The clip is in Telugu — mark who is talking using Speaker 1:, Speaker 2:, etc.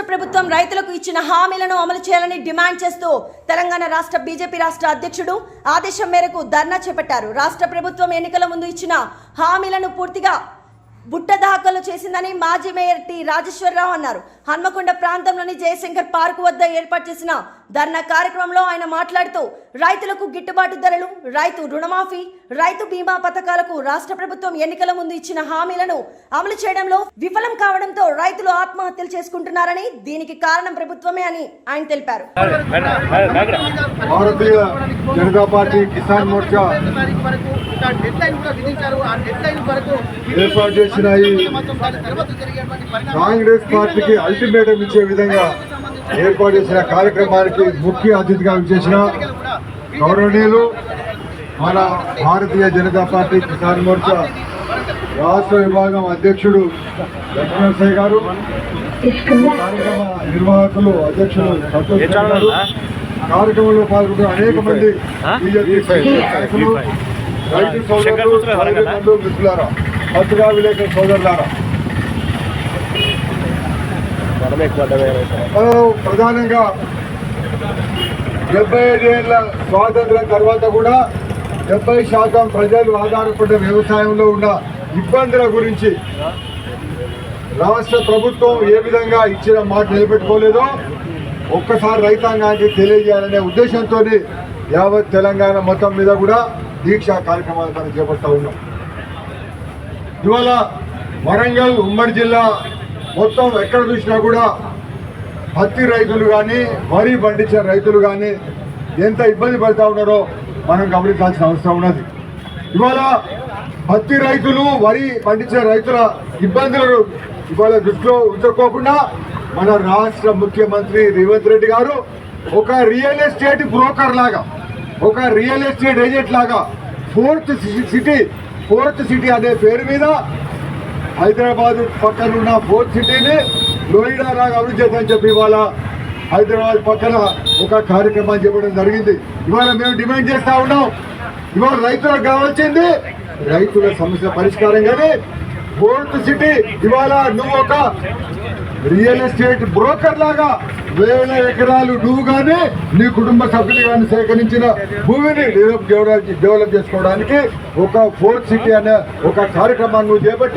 Speaker 1: రాష్ట్ర ప్రభుత్వం రైతులకు ఇచ్చిన హామీలను అమలు చేయాలని డిమాండ్ చేస్తూ తెలంగాణ రాష్ట్ర బీజేపీ రాష్ట్ర అధ్యక్షుడు ఆదేశం మేరకు ధర్నా చేపట్టారు. రాష్ట్ర ప్రభుత్వం ఎన్నికల ముందు ఇచ్చిన హామీలను పూర్తిగా బుట్ట దాఖలు చేసిందని మాజీ మేయర్ టి. రాజేశ్వరరావు అన్నారు. హన్మకొండ ప్రాంతంలోని జయశంకర్ పార్క్ వద్ద ఏర్పాటు చేసిన ధర్నా కార్యక్రమంలో ఆయన మాట్లాడుతూ రైతులకు గిట్టుబాటు ధరలు రైతు రుణమాఫీ రైతు బీమా పథకాలకు రాష్ట్ర ప్రభుత్వం ఎన్నికల ముందు ఇచ్చిన హామీలను అమలు చేయడంలో విఫలం కావడంతో రైతులు ఆత్మహత్యలు చేసుకుంటున్నారని దీనికి కారణం ప్రభుత్వమే అని ఆయన తెలిపారు.
Speaker 2: భారతీయ జనతా పార్టీ కిసాన్ మోర్చా ఏర్పాటు
Speaker 3: పరిణామాలు
Speaker 2: కాంగ్రెస్ పార్టీకి అల్టిమేటం ఇచ్చే విధంగా ఏర్పాటు చేసిన కార్యక్రమానికి ముఖ్య అతిథిగా చేసిన
Speaker 3: కూడా
Speaker 2: గౌరవనీయులు మన భారతీయ జనతా పార్టీ కిసాన్ మోర్చా రాష్ట్ర విభాగం అధ్యక్షుడు లక్ష్మణసాయి గారు కార్యక్రమ నిర్వాహకులు అధ్యక్షులు సంతోష్ గారు కార్యక్రమంలో పాల్గొన్న అనేక మంది బీజేపీ నాయకులు రైతు సోదరులు మిత్రులారా. పత్రికా విలేకరుల సోదరులారా. మనం ప్రధానంగా డెబ్బై ఐదేళ్ళ స్వాతంత్రం తర్వాత కూడా డెబ్బై శాతం ప్రజలు ఆధారపడ్డ వ్యవసాయంలో ఉన్న ఇబ్బందుల గురించి రాష్ట్ర ప్రభుత్వం ఏ విధంగా ఇచ్చిన మాట నిలబెట్టుకోలేదో ఒక్కసారి రైతాంగానికి తెలియజేయాలనే ఉద్దేశంతో యావత్ తెలంగాణ మొత్తం మీద కూడా దీక్షా కార్యక్రమాలు మనం చేపడతా ఉన్నాం. ఇవాళ వరంగల్ ఉమ్మడి జిల్లా మొత్తం ఎక్కడ చూసినా కూడా పత్తి రైతులు కానీ వరి పండించే రైతులు కానీ ఎంత ఇబ్బంది పడుతూ ఉన్నారో మనం గమనించాల్సిన అవసరం ఉన్నది. ఇవాళ పత్తి రైతులు వరి పండించే రైతుల ఇబ్బందులను ఇవాళ దృష్టిలో ఉంచుకోకుండా మన రాష్ట్ర ముఖ్యమంత్రి రేవంత్ రెడ్డి గారు ఒక రియల్ ఎస్టేట్ బ్రోకర్ లాగా ఒక రియల్ ఎస్టేట్ ఏజెంట్ లాగా ఫోర్త్ సిటీ ఫోర్త్ సిటీ అనే పేరు మీద హైదరాబాద్ పక్కన ఉన్న ఫోర్త్ సిటీని నోయిడా లాగా అభివృద్ధి చేద్దామని చెప్పి ఇవాళ హైదరాబాద్ పక్కన ఒక కార్యక్రమం చెప్పడం జరిగింది. ఇవాళ మేము డిమాండ్ చేస్తా ఉన్నాం. ఇవాళ రైతులకు కావాల్సింది రైతుల సమస్య పరిష్కారం కానీ ఫోర్త్ సిటీ ఇవాళ నువ్వు ఒక రియల్ ఎస్టేట్ బ్రోకర్ లాగా వేల ఎకరాలు నువ్వు కానీ నీ కుటుంబ సభ్యులు కానీ సేకరించిన భూమిని డెవలప్ డెవలప్ చేసుకోవడానికి ఒక ఫోర్త్ సిటీ అనే ఒక కార్యక్రమాన్ని నువ్వు చేపట్టి